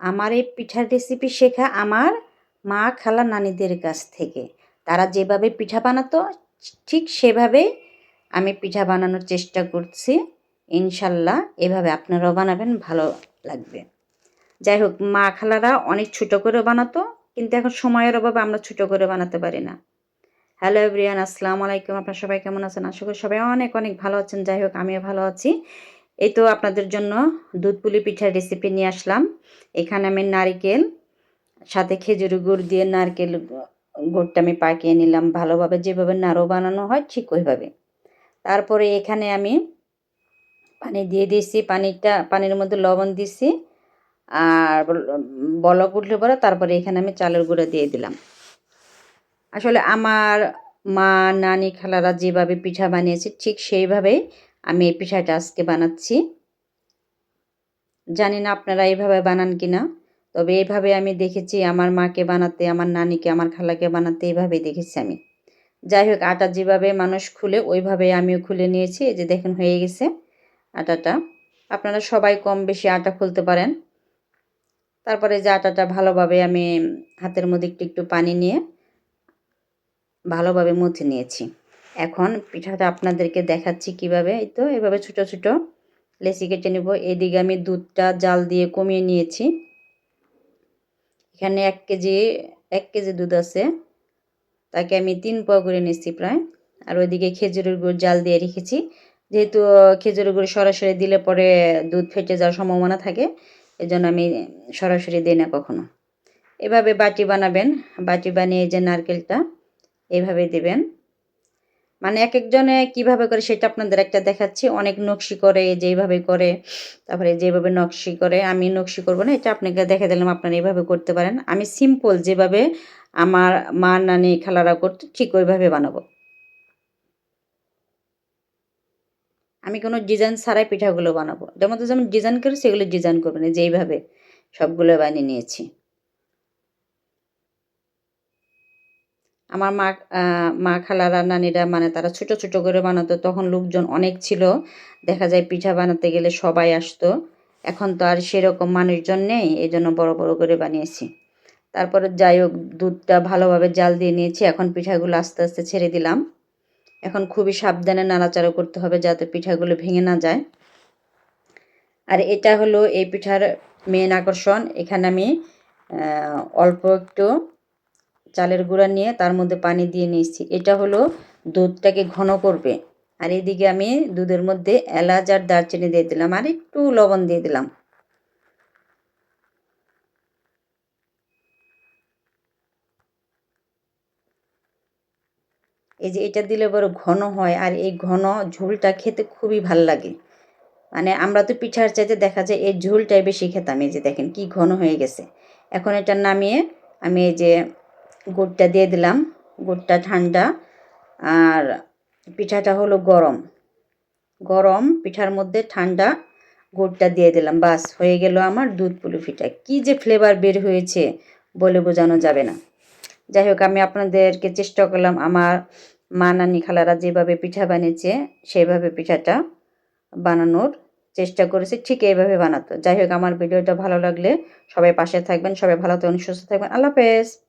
আমার এই পিঠার রেসিপি শেখা আমার মা খালা নানিদের কাছ থেকে। তারা যেভাবে পিঠা বানাতো, ঠিক সেভাবেই আমি পিঠা বানানোর চেষ্টা করছি। ইনশাল্লাহ এভাবে আপনারাও বানাবেন, ভালো লাগবে। যাই হোক, মা খালারা অনেক ছোটো করে বানাতো, কিন্তু এখন সময়ের অভাবে আমরা ছোটো করে বানাতে পারি না। হ্যালো এভরিয়ান আসসালামু আলাইকুম। আপনার সবাই কেমন আছেন? আশা করি সবাই অনেক অনেক ভালো আছেন। যাই হোক, আমিও ভালো আছি। এই তো আপনাদের জন্য দুধ পুলি পিঠার রেসিপি নিয়ে আসলাম। এখানে আমি নারিকেল, সাথে খেজুর গুড় দিয়ে নারকেল গুড়টা আমি পাকিয়ে নিলাম। ভালোভাবে যেভাবে নাড়ু বানানো হয় ঠিক ওইভাবে। তারপরে এখানে আমি পানি দিয়ে দিয়েছি, পানিটা, পানির মধ্যে লবণ দিছি আর বলক উঠলে পরে তারপরে এখানে আমি চালের গুঁড়া দিয়ে দিলাম। আসলে আমার মা, নানি, খালারা যেভাবে পিঠা বানিয়েছে ঠিক সেইভাবেই আমি এই পিঠাটা আজকে বানাচ্ছি। জানি না আপনারা এইভাবে বানান কি না তবে এইভাবে আমি দেখেছি আমার মাকে বানাতে, আমার নানিকে, আমার খালাকে বানাতে এইভাবেই দেখেছি আমি। যাই হোক, আটা যেভাবে মানুষ খুলে, ওইভাবে আমিও খুলে নিয়েছি। এই যে দেখেন, হয়ে গেছে আটাটা। আপনারা সবাই কম বেশি আটা খুলতে পারেন। তারপরে যে আটাটা ভালোভাবে আমি হাতের মধ্যে একটু একটু পানি নিয়ে ভালোভাবে মুছে নিয়েছি। এখন পিঠাটা আপনাদেরকে দেখাচ্ছি কীভাবে, এই তো এভাবে ছোটো ছোটো লেচি কেটে নেব। এদিকে আমি দুধটা জাল দিয়ে কমিয়ে নিয়েছি। এখানে এক কেজি এক কেজি দুধ আছে। তাকে আমি তিন পোয়া করে নিচ্ছি প্রায়। আর ওইদিকে খেজুরের গুড় জাল দিয়ে রেখেছি। যেহেতু খেজুরের গুড় সরাসরি দিলে পরে দুধ ফেটে যাওয়ার সম্ভাবনা থাকে এই জন্য আমি সরাসরি দিই না কখনো। এভাবে বাটি বানাবেন। বাটি বানিয়ে যে নারকেলটা, এভাবে দেবেন। মানে এক একজনে কীভাবে করে সেটা আপনাদের একটা দেখাচ্ছি। অনেক নকশি করে, যেইভাবে করে, তারপরে যেভাবে নকশি করে, আমি নকশি করব না, এটা আপনাকে দেখে দিলাম, আপনারা এইভাবে করতে পারেন। আমি সিম্পল যেভাবে আমার মা নানি খালারা করতো, ঠিক ওইভাবে বানাবো। আমি কোনো ডিজাইন ছাড়াই পিঠাগুলো বানাবো। যেমন যেমন ডিজাইন করি, সেগুলো ডিজাইন করবেন যেইভাবে সবগুলো বানিয়ে নিয়েছি। আমার মা মা খালারা নানিরা মানে তারা ছোট ছোট করে বানাতো, তখন লোকজন অনেক ছিল। দেখা যায় পিঠা বানাতে গেলে সবাই আসতো। এখন তো আর সেরকম মানুষজন নেই এই জন্য বড়ো বড়ো করে বানিয়েছি। তারপরে যাই হোক, দুধটা ভালোভাবে জাল দিয়ে নিয়েছি, এখন পিঠাগুলো আস্তে আস্তে ছেড়ে দিলাম। এখন খুবই সাবধানে নাড়াচাড়া করতে হবে যাতে পিঠাগুলো ভেঙে না যায়। আর এটা হলো এই পিঠার মেন আকর্ষণ। এখানে আমি অল্প একটু চালের গুঁড়া নিয়ে তার মধ্যে পানি দিয়ে নিয়েছি এটা হলো দুধটাকে ঘন করবে। আর এদিকে আমি দুধের মধ্যে এলাচ আর দারচিনি দিয়ে দিলাম আর একটু লবণ দিয়ে দিলাম। এই যে এটা দিলে বড় ঘন হয় আর এই ঘন ঝোলটা খেতে খুবই ভালো লাগে। মানে আমরা তো পিঠার চাইতে দেখা যায় এই ঝোলটাই বেশি খেতাম। এই যে দেখেন কি ঘন হয়ে গেছে। এখন এটা নামিয়ে আমি এই যে গুড়টা দিয়ে দিলাম গুড়টা ঠান্ডা। আর পিঠাটা হলো গরম। গরম, পিঠার মধ্যে ঠান্ডা গুড়টা দিয়ে দিলাম। বাস, হয়ে গেল আমার দুধ পুলি পিঠা। কী যে ফ্লেভার বের হয়েছে বলে বোঝানো যাবে না। যাই হোক, আমি আপনাদেরকে চেষ্টা করলাম আমার মা নানি খালারা যেভাবে পিঠা বানিয়েছে, সেইভাবে পিঠাটা বানানোর চেষ্টা করেছি, ঠিক এইভাবে বানাতো। যাই হোক, আমার ভিডিওটা ভালো লাগলে সবাই পাশে থাকবেন, সবাই ভালো থাকবেন, সুস্থ থাকবেন। আল্লাহ হাফেজ।